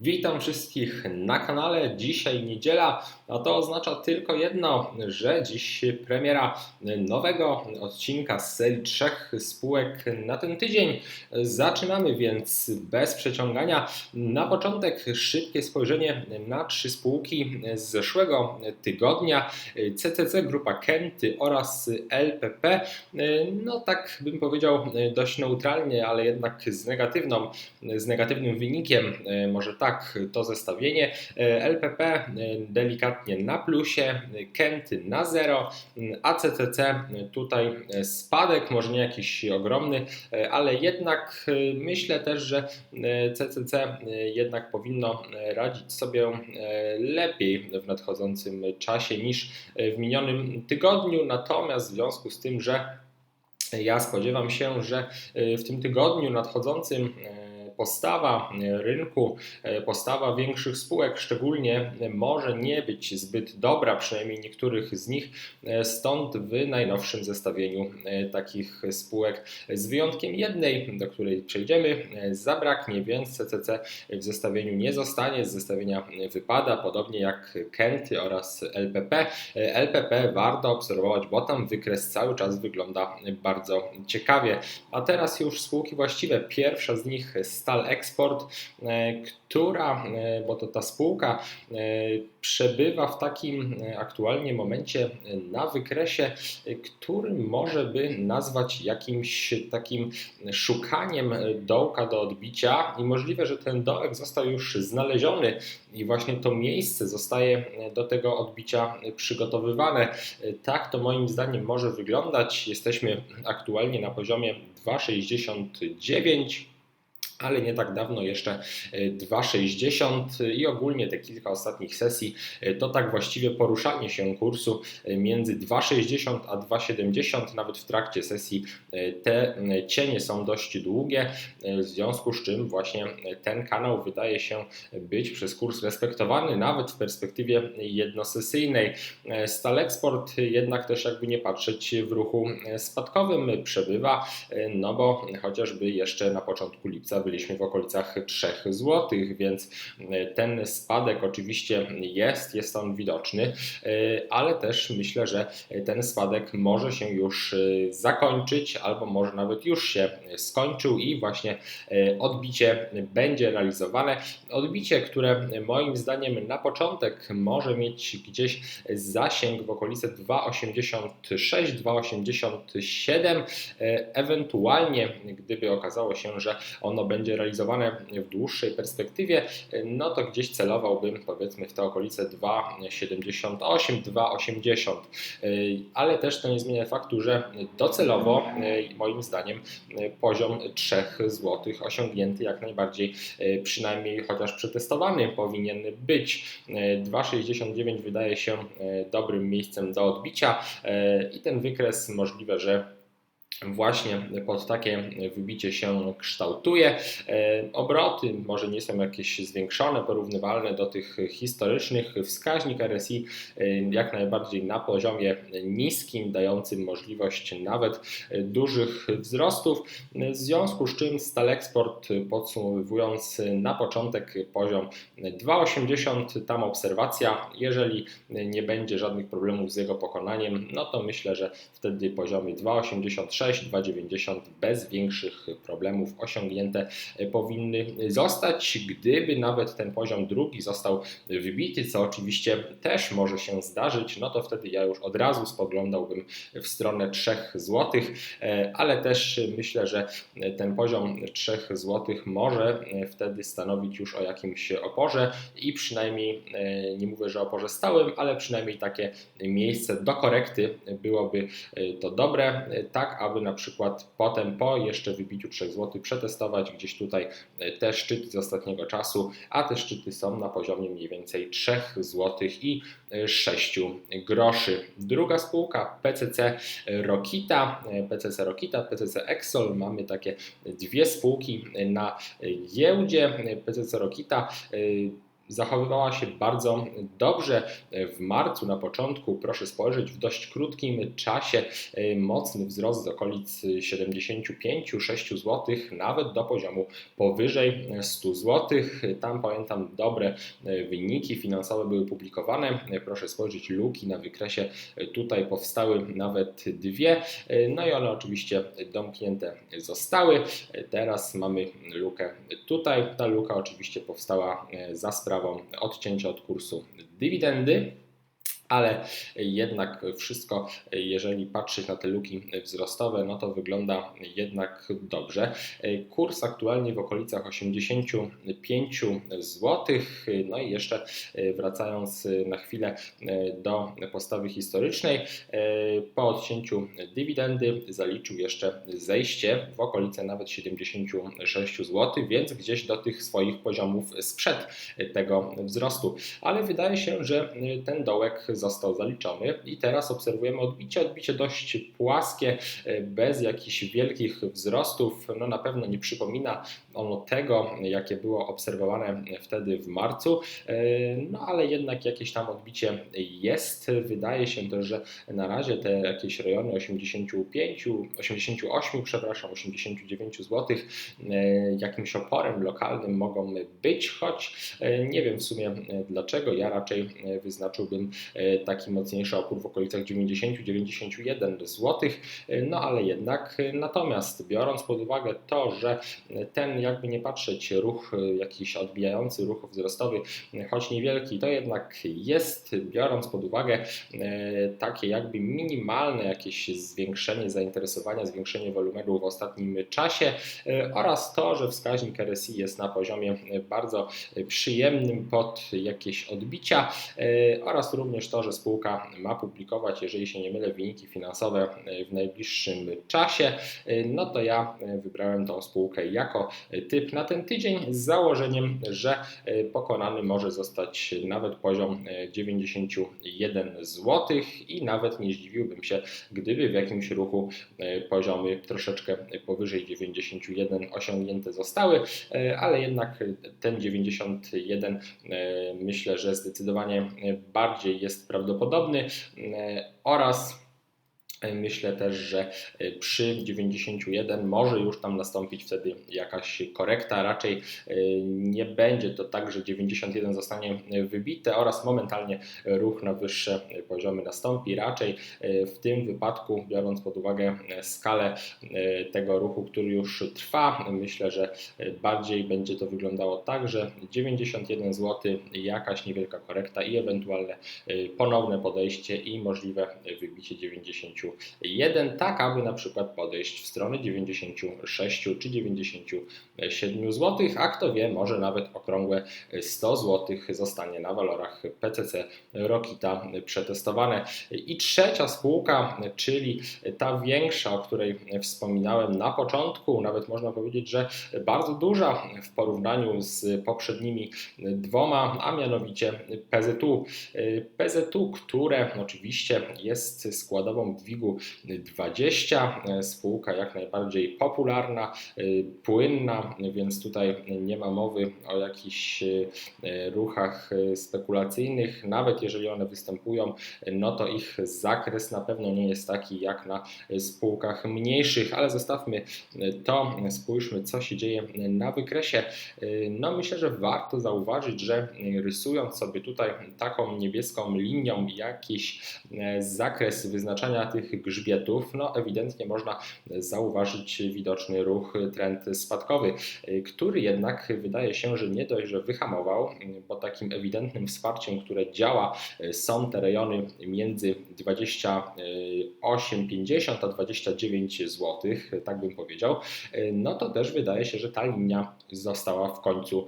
Witam wszystkich na kanale. Dzisiaj niedziela, a to oznacza tylko jedno, że dziś premiera nowego odcinka z serii trzech spółek na ten tydzień. Zaczynamy więc bez przeciągania. Na początek szybkie spojrzenie na trzy spółki z zeszłego tygodnia. CCC, Grupa Kenty oraz LPP. No tak bym powiedział dość neutralnie, ale jednak z negatywną, z negatywnym wynikiem, może tak tak to zestawienie. LPP e, delikatnie na plusie, Kenty na zero, ACCC tutaj spadek, może nie jakiś ogromny, e, ale jednak e, myślę też, że CCC jednak powinno radzić sobie lepiej w nadchodzącym czasie niż w minionym tygodniu. Natomiast w związku z tym, że ja spodziewam się, że w tym tygodniu nadchodzącym postawa rynku, e, postawa większych spółek szczególnie może nie być zbyt dobra, przynajmniej niektórych z nich, e, stąd w najnowszym zestawieniu e, takich spółek, z wyjątkiem jednej, do której przejdziemy, zabraknie, więc CCC w zestawieniu nie zostanie, z zestawienia wypada, podobnie jak Kenty oraz LPP. LPP warto obserwować, bo tam wykres cały czas wygląda bardzo ciekawie. A teraz już spółki właściwe. Pierwsza z nich Stal e, która, e, bo to ta spółka e, przebywa w takim aktualnie momencie na wykresie, który może by nazwać jakimś takim szukaniem dołka do odbicia i możliwe, że ten dołek został już znaleziony i właśnie to miejsce zostaje do tego odbicia przygotowywane. Tak to moim zdaniem może wyglądać. Jesteśmy aktualnie na poziomie 2,69 ale nie tak dawno jeszcze 2,60 e, i ogólnie te kilka ostatnich sesji e, to tak właściwie poruszanie się kursu e, między 2,60 a 2,70, nawet w trakcie sesji te cienie są dość długie, w związku z czym właśnie ten kanał wydaje się być przez kurs respektowany nawet w perspektywie jednosesyjnej. Stalexport jednak też jakby nie patrzeć w ruchu spadkowym przebywa, no bo chociażby jeszcze na początku lipca byliśmy w okolicach 3 zł, więc e, ten spadek oczywiście jest, jest on widoczny, e, ale też myślę, że ten spadek może się już e, zakończyć, albo może nawet już się skończył i właśnie odbicie będzie realizowane. Odbicie, które moim zdaniem na początek może mieć gdzieś zasięg w okolice 2,86, 2,87, ewentualnie gdyby okazało się, że ono będzie będzie realizowane w dłuższej perspektywie, no to gdzieś celowałbym powiedzmy w te okolice 2,78, 2,80. Ale też to nie zmienia faktu, że docelowo moim zdaniem poziom 3 zł osiągnięty jak najbardziej, przynajmniej chociaż przetestowany powinien być. 2,69 wydaje się dobrym miejscem do odbicia i ten wykres możliwe, że właśnie pod takie wybicie się kształtuje. E, obroty może nie są jakieś zwiększone, porównywalne do tych historycznych. Wskaźnik RSI e, jak najbardziej na poziomie niskim, dającym możliwość nawet dużych wzrostów. W związku z czym Stalexport podsumowując na początek poziom 2,80, tam obserwacja. Jeżeli nie będzie żadnych problemów z jego pokonaniem, no to myślę, że wtedy poziomy 2,86 2,90 bez większych problemów osiągnięte powinny zostać. Gdyby nawet ten poziom drugi został wybity, co oczywiście też może się zdarzyć, no to wtedy ja już od razu spoglądałbym w stronę 3 zł, ale też myślę, że ten poziom 3 zł może wtedy stanowić już o jakimś oporze i przynajmniej nie mówię, że oporze stałym, ale przynajmniej takie miejsce do korekty byłoby to dobre, tak aby na przykład potem po jeszcze wybiciu 3 zł przetestować gdzieś tutaj e, te szczyty z ostatniego czasu, a te szczyty są na poziomie mniej więcej 3 zł i 6 groszy. Druga spółka PCC Rokita, e, PCC Rokita, PCC Exol. Mamy takie dwie spółki na giełdzie. PCC Rokita zachowywała się bardzo dobrze w marcu na początku. Proszę spojrzeć, w dość krótkim czasie mocny wzrost z okolic 75-6 zł, nawet do poziomu powyżej 100 zł. Tam pamiętam dobre wyniki finansowe były publikowane. Proszę spojrzeć, luki na wykresie tutaj powstały nawet dwie, no i one oczywiście domknięte zostały. Teraz mamy lukę tutaj. Ta luka oczywiście powstała za sprawą odcięcia od kursu dywidendy ale jednak wszystko, jeżeli patrzeć na te luki wzrostowe, no to wygląda jednak dobrze. Kurs aktualnie w okolicach 85 zł. No i jeszcze wracając na chwilę do postawy historycznej, po odcięciu dywidendy zaliczył jeszcze zejście w okolice nawet 76 zł, więc gdzieś do tych swoich poziomów sprzed tego wzrostu. Ale wydaje się, że ten dołek został zaliczony i teraz obserwujemy odbicie, odbicie dość płaskie, e, bez jakichś wielkich wzrostów. No na pewno nie przypomina ono tego, jakie było obserwowane wtedy w marcu, e, no ale jednak jakieś tam odbicie jest. Wydaje się też, że na razie te jakieś rejony 85, 88, przepraszam, 89 zł jakimś oporem lokalnym mogą być, choć e, nie wiem w sumie dlaczego. Ja raczej wyznaczyłbym taki mocniejszy opór w okolicach 90-91 zł, no ale jednak natomiast biorąc pod uwagę to, że ten jakby nie patrzeć ruch jakiś odbijający, ruch wzrostowy, choć niewielki, to jednak jest biorąc pod uwagę e, takie jakby minimalne jakieś zwiększenie zainteresowania, zwiększenie wolumenu w ostatnim czasie e, oraz to, że wskaźnik RSI jest na poziomie bardzo przyjemnym pod jakieś odbicia e, oraz również to, że spółka ma publikować, jeżeli się nie mylę, wyniki finansowe w najbliższym czasie, no to ja wybrałem tą spółkę jako typ na ten tydzień z założeniem, że pokonany może zostać nawet poziom 91 zł i nawet nie zdziwiłbym się, gdyby w jakimś ruchu poziomy troszeczkę powyżej 91 osiągnięte zostały, ale jednak ten 91 myślę, że zdecydowanie bardziej jest prawdopodobny oraz Myślę też, że e, przy 91 może już tam nastąpić wtedy jakaś korekta. Raczej e, nie będzie to tak, że 91 zostanie wybite oraz momentalnie ruch na wyższe poziomy nastąpi. Raczej e, w tym wypadku, biorąc pod uwagę skalę tego ruchu, który już trwa, myślę, że bardziej będzie to wyglądało tak, że 91 zł, jakaś niewielka korekta i ewentualne ponowne podejście i możliwe wybicie 90 jeden, tak aby na przykład podejść w stronę 96 czy 97 zł, a kto wie, może nawet okrągłe 100 zł zostanie na walorach PCC Rokita przetestowane. I trzecia spółka, czyli ta większa, o której wspominałem na początku, nawet można powiedzieć, że bardzo duża w porównaniu z poprzednimi dwoma, a mianowicie PZU. PZU, które oczywiście jest składową dźwigu 20. Spółka jak najbardziej popularna, płynna, więc tutaj nie ma mowy o jakichś e, ruchach spekulacyjnych. Nawet jeżeli one występują, no to ich zakres na pewno nie jest taki jak na spółkach mniejszych, ale zostawmy to, spójrzmy co się dzieje na wykresie. No myślę, że warto zauważyć, że rysując sobie tutaj taką niebieską linią jakiś e, zakres wyznaczania tych grzbietów, no ewidentnie można zauważyć widoczny ruch, trend spadkowy, który jednak wydaje się, że nie dość, że wyhamował, bo takim ewidentnym wsparciem, które działa, są te rejony między 28,50 a 29 zł, tak bym powiedział, no to też wydaje się, że ta linia została w końcu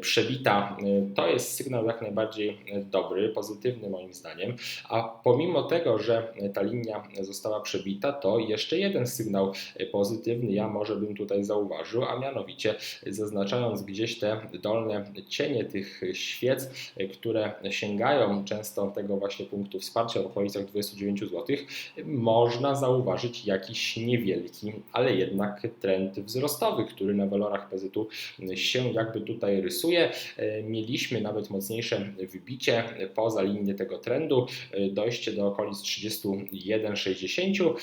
przebita. To jest sygnał jak najbardziej dobry, pozytywny moim zdaniem, a pomimo tego, że ta linia została przebita, to jeszcze jeden sygnał pozytywny ja może bym tutaj zauważył, a mianowicie zaznaczając gdzieś te dolne cienie tych świec, które sięgają często tego właśnie punktu wsparcia w okolicach 29 zł, można zauważyć jakiś niewielki, ale jednak trend wzrostowy, który na walorach PZU się jakby tutaj rysuje. Mieliśmy nawet mocniejsze wybicie poza linię tego trendu, dojście do okolic 31,60,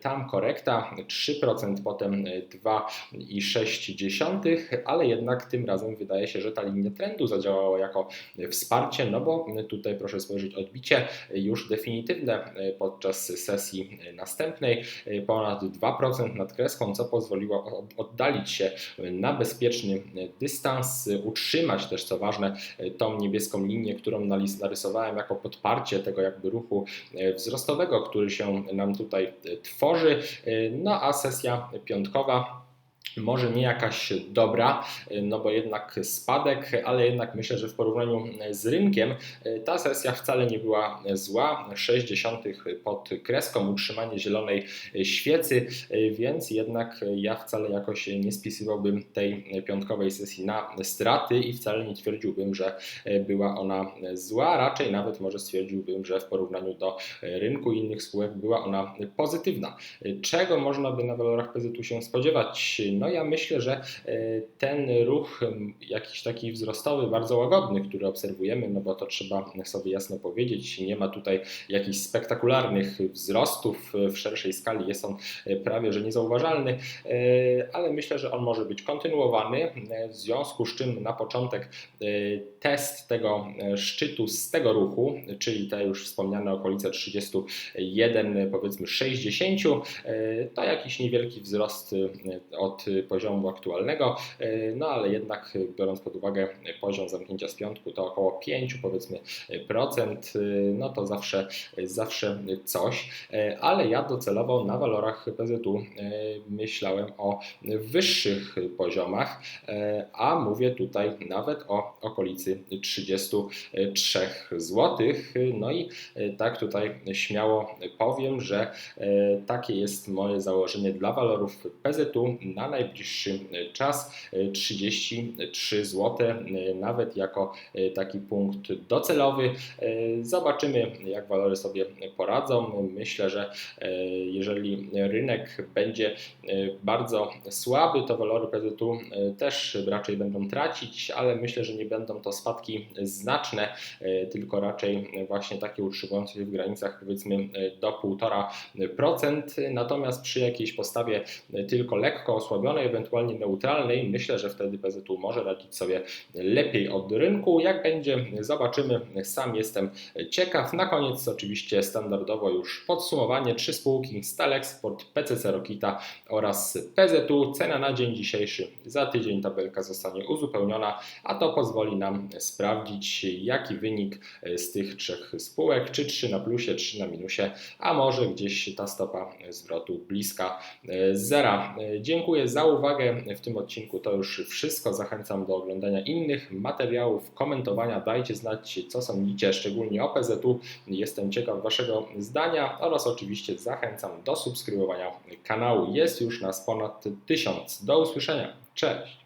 tam korekta 3%, potem 2,6, ale jednak tym razem wydaje się, że ta linia trendu zadziałała jako wsparcie, no bo tutaj proszę spojrzeć odbicie już definitywne podczas sesji następnej, ponad 2% nad kreską, co pozwoliło oddalić się na bezpieczny dystans, utrzymać też co ważne tą niebieską linię, którą narysowałem jako podparcie tego jakby ruchu wzrostowego, który się nam tutaj tworzy. No a sesja piątkowa może nie jakaś dobra, no bo jednak spadek, ale jednak myślę, że w porównaniu z rynkiem ta sesja wcale nie była zła. 60 pod kreską, utrzymanie zielonej świecy, więc jednak ja wcale jakoś nie spisywałbym tej piątkowej sesji na straty i wcale nie twierdziłbym, że była ona zła. Raczej nawet może stwierdziłbym, że w porównaniu do rynku i innych spółek była ona pozytywna. Czego można by na walorach PZU się spodziewać? No ja myślę, że e, ten ruch jakiś taki wzrostowy, bardzo łagodny, który obserwujemy, no bo to trzeba sobie jasno powiedzieć, nie ma tutaj jakichś spektakularnych wzrostów w szerszej skali, jest on e, prawie że niezauważalny, e, ale myślę, że on może być kontynuowany, w związku z czym na początek test tego szczytu z tego ruchu, czyli te już wspomniane okolice 31, powiedzmy 60, to jakiś niewielki wzrost od poziomu aktualnego, e, no ale jednak biorąc pod uwagę poziom zamknięcia z piątku, to około 5 powiedzmy procent, e, no to zawsze, zawsze coś, e, ale ja docelowo na walorach PZU myślałem o wyższych poziomach, a mówię tutaj nawet o okolicy 33 zł. No i tak tutaj śmiało powiem, że takie jest moje założenie dla walorów PZU na najbliższy czas 33 zł, nawet jako taki punkt docelowy. Zobaczymy, jak walory sobie poradzą. Myślę, że jeżeli rynek będzie bardzo słaby, to walory PZU też raczej będą tracić, ale myślę, że nie będą to spadki znaczne, tylko raczej właśnie takie utrzymujące się w granicach powiedzmy do 1,5%. Natomiast przy jakiejś postawie tylko lekko osłabionej, ewentualnie neutralnej, myślę, że wtedy PZU może radzić sobie lepiej od rynku. Jak będzie, zobaczymy. Sam jestem ciekaw. Na koniec oczywiście standardowo już podsumowanie. Trzy spółki Stalexport, PCC Rokita oraz PZU. Cena na dzień dzisiejszy. Za tydzień tabelka zostanie uzupełniona, a to pozwoli nam sprawdzić, jaki wynik z tych trzech spółek, czy 3 na plusie, 3 na minusie, a może gdzieś ta stopa zwrotu bliska zera. Dziękuję za uwagę uwagę w tym odcinku. To już wszystko. Zachęcam do oglądania innych materiałów, komentowania. Dajcie znać, co sądzicie, szczególnie o PZU. Jestem ciekaw Waszego zdania oraz oczywiście zachęcam do subskrybowania kanału. Jest już nas ponad tysiąc. Do usłyszenia. Cześć!